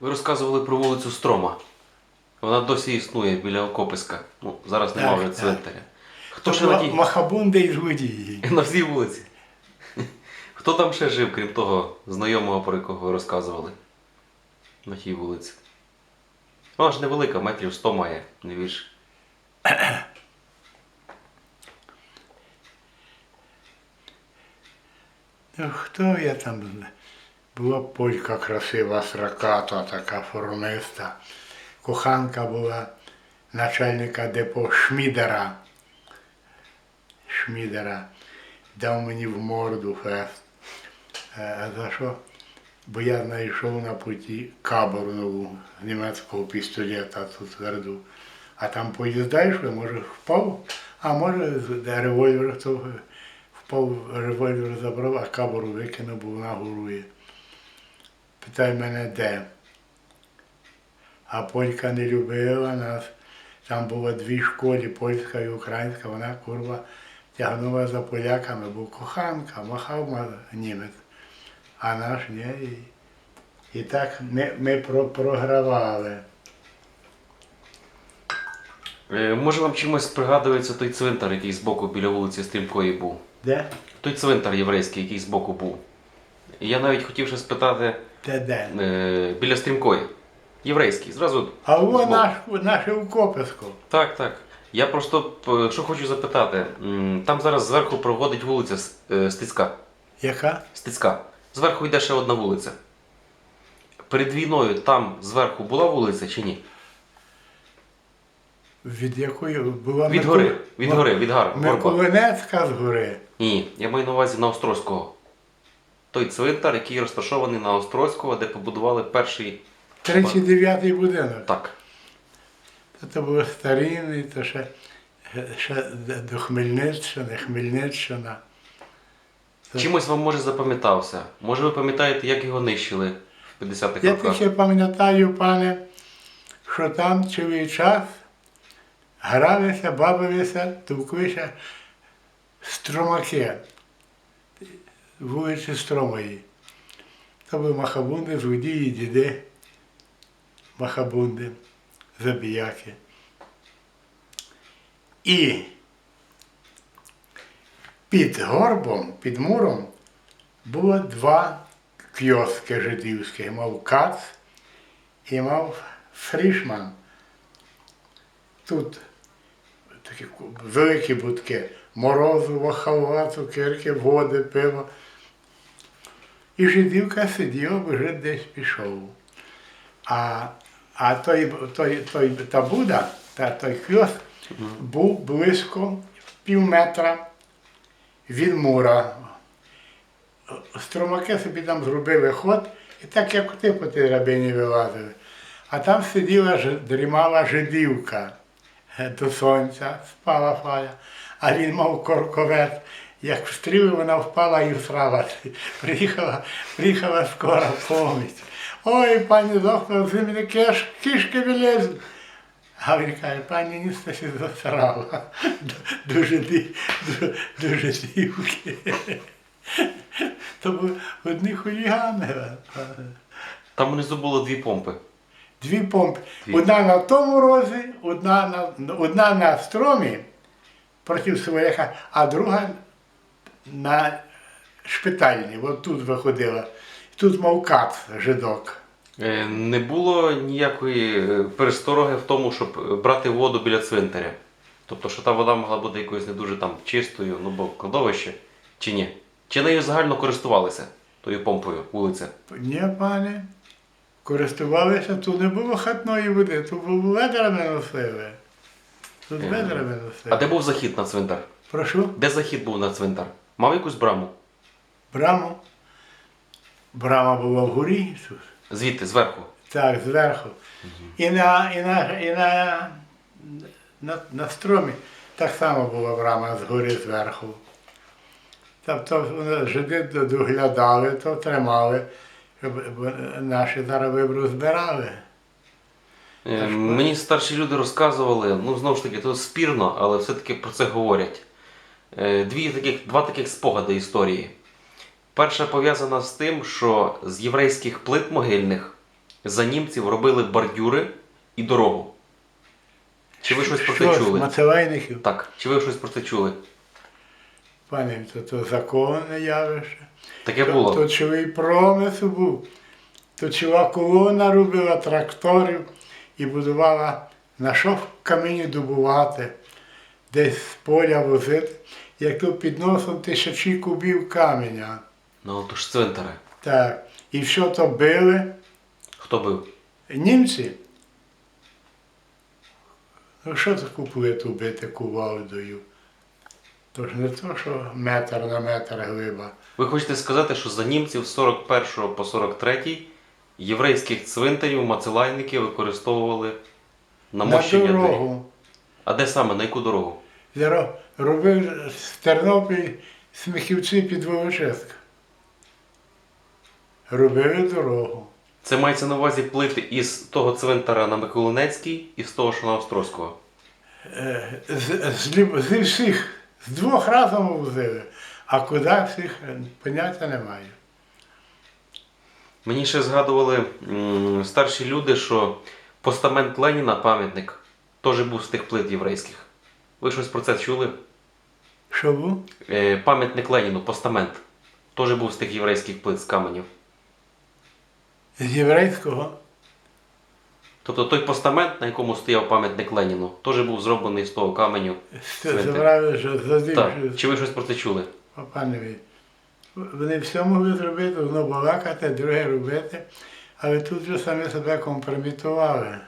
Ви розказували про вулицю Строма. Вона досі існує біля Окописька. Ну, зараз немає вже цвинтаря. Хто ще на тій... Махабунди із водії. на всій вулиці? Хто там ще жив, крім того знайомого, про якого ви розказували? На тій вулиці. Вона ж невелика, метрів 100 має, не більше. Ну, хто я там знаю? Була полька красива, сраката, така формиста. Коханка була начальника депо Шмідера. Шмідера. Дав мені в морду фест. За що? Бо я знайшов на путі кабору нову з німецького пістолета тут тверду. А там поїзда йшли, може впав, а може револьвер то впав, револьвер забрав, а кабору викинув, бо вона горує. Питай мене де. А полька не любила нас. Там було дві школи, польська і українська, вона курва тягнула за поляками, бо коханка, махав німець. А наш ні. І, так ми, ми про, програвали. Е, Може вам чимось пригадується той цвинтар, який збоку біля вулиці Стрімкої був? Де? Той цвинтар єврейський, який збоку був. І я навіть хотів ще спитати Де де? е, біля Стрімкої. Єврейський, зразу. А збоку. наш, наше укописько. Так, так. Я просто п- що хочу запитати. М, Там зараз зверху проводить вулиця С- е, Стецька. Яка? Стецька. Зверху йде ще одна вулиця. Перед війною там зверху була вулиця чи ні? Від якої була Від гори, від гори, від гар. горба. Миколинецька з гори. Ні, я маю на увазі на Острозького. Той цвинтар, який розташований на Острозького, де побудували перший. 39-й будинок. Так. Це було старинний, то ще, ще до Хмельниччини, Хмельниччина. Так. Чимось вам може запам'ятався. Може ви пам'ятаєте, як його нищили в 50-х Я роках? тільки пам'ятаю, пане, що там цілий час гралися, бавилися, товклися струмаки, вулиці Стромої. Це були махабунди, злодії, діди, махабунди, забіяки. І під горбом, під муром було два кіоски жидівські. Мав Кац і мав Фрішман. Тут такі великі будки. Морозиво, халва, цукерки, води, пиво. І жидівка сиділа, бо жид десь пішов. А, а той, той, той, та Буда, та, той кіоск був близько пів метра від мура. Струмаки собі там зробили ход, і так як ти по тій рабині вилазили. А там сиділа, дрімала жидівка до сонця, спала фая, а він мав корковет. Як встрілив, вона впала і всрала. Приїхала, приїхала скора помість. Ой, пані доктор, з мене киш, кішки вилізуть. А він каже, пані Ністасі засрала. Дуже, ді- ду- дуже дівки. То одні хулігани. Там внизу було дві помпи. Дві помпи. Одна на тому розі, одна на, одна на стромі проти своєха, а друга на шпитальні. От тут виходила. Тут мав кат жидок. Е, Не було ніякої е, перестороги в тому, щоб е, брати воду біля цвинтаря. Тобто, що та вода могла бути якоюсь не дуже там чистою, ну бо кладовище, чи ні? Чи нею загально користувалися тою помпою вулиця? Ні, пане. Користувалися, тут не було хатної води, тут було ведра ми носили. Тут Е, ведра ми А де був захід на цвинтар? Прошу, Де захід був на цвинтар? Мав якусь браму? браму. Брама була вгорі Ісус. Звідти, зверху. Так, зверху. І на, і на, і на, на, на стромі так само була брама згори зверху. Тобто вони жиди доглядали, то тримали, щоб наші зараз вибру збирали. Е, Мені старші люди розказували, ну знову ж таки, то спірно, але все-таки про це говорять. Е, Дві таких, два таких спогади історії. Перша пов'язана з тим, що з єврейських плит могильних за німців робили бордюри і дорогу. Чи ви щось про це чули? з Так, чи ви щось про це чули? Пане, то, то законне явище. Таке То, було. то чоловік промисел був. То чувак колона робила тракторів і будувала на що в камені добувати, десь з поля возити, як тут під носом тисячі кубів каменя. Ну, то ж цвинтари. Так. І що то били? Хто бив? Німці. Ну що таку плиту бити кувалдою? То ж не то, що метр на метр глиба. Ви хочете сказати, що за німців з 41 по 43 єврейських цвинтарів мацелайники використовували на На мощення дверей? дорогу. А де саме? На яку дорогу? Я робив в Тернопіль сміхівці під Волочиськ. Робили дорогу. Це мається на увазі плити із того цвинтара на Миколинецький і з того, що на Острозького. Е, З, з, люб- зі всіх, з двох разом возили, а куди всіх е, поняття немає. Мені ще згадували м, старші люди, що постамент Леніна, пам'ятник, теж був з тих плит єврейських. Ви щось про це чули? Що був? Е, пам'ятник Леніну, постамент, теж був з тих єврейських плит з каменів. З єврейського. Тобто той постамент, на якому стояв пам'ятник Леніну, теж був зроблений з того каменю. Цвинтар. Забрали, що Так. задивши. Чи ви щось про це чули? Панові, вони все могли зробити, одно балакати, друге робити, але тут вже самі себе компрометували.